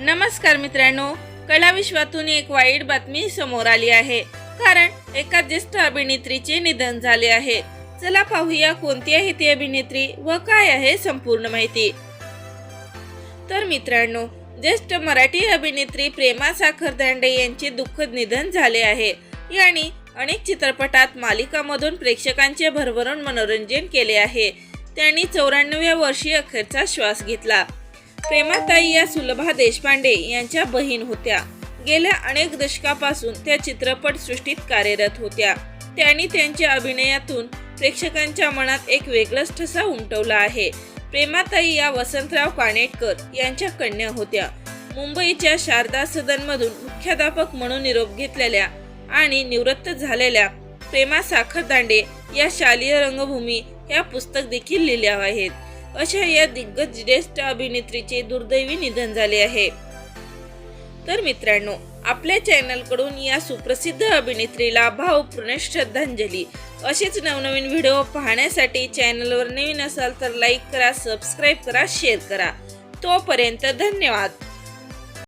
नमस्कार मित्रांनो कला विश्वातून एक वाईट बातमी समोर आली आहे. कारण एका ज्येष्ठ अभिनेत्रीचे निधन झाले आहे. चला पाहूया कोणती आहे ती अभिनेत्री व काय आहे संपूर्ण माहिती. तर मित्रांनो ज्येष्ठ मराठी अभिनेत्री प्रेमा साखरदांडे यांचे दुःखद निधन झाले आहे. यांनी अनेक चित्रपटात मालिकामधून प्रेक्षकांचे भरभरून मनोरंजन केले आहे. त्यांनी चौऱ्याण्णव्या वर्षी अखेरचा श्वास घेतला. प्रेमाताई या सुलभा देशपांडे यांच्या बहीण होत्या. गेल्या अनेक दशकापासून त्या चित्रपट सृष्टीत कार्यरत होत्या. त्यांनी त्यांच्या अभिनयातून प्रेक्षकांच्या मनात एक वेगळाच ठसा उमटवला आहे. प्रेमाताई या वसंतराव कानेटकर यांच्या कन्या होत्या. मुंबईच्या शारदा सदनमधून मुख्याध्यापक म्हणून निरोप घेतलेल्या आणि निवृत्त झालेल्या प्रेमा साखरदांडे या शालेय रंगभूमी या पुस्तक देखील लिहिल्या आहेत. अशा या दिग्गज ज्येष्ठ अभिनेत्रीचे दुर्दैवी निधन झाले आहे. तर मित्रांनो आपल्या चॅनलकडून या सुप्रसिद्ध अभिनेत्रीला भावपूर्ण श्रद्धांजली. असेच नवनवीन व्हिडिओ पाहण्यासाठी चॅनलवर नवीन असाल तर लाईक करा सबस्क्राईब करा शेअर करा. तोपर्यंत धन्यवाद.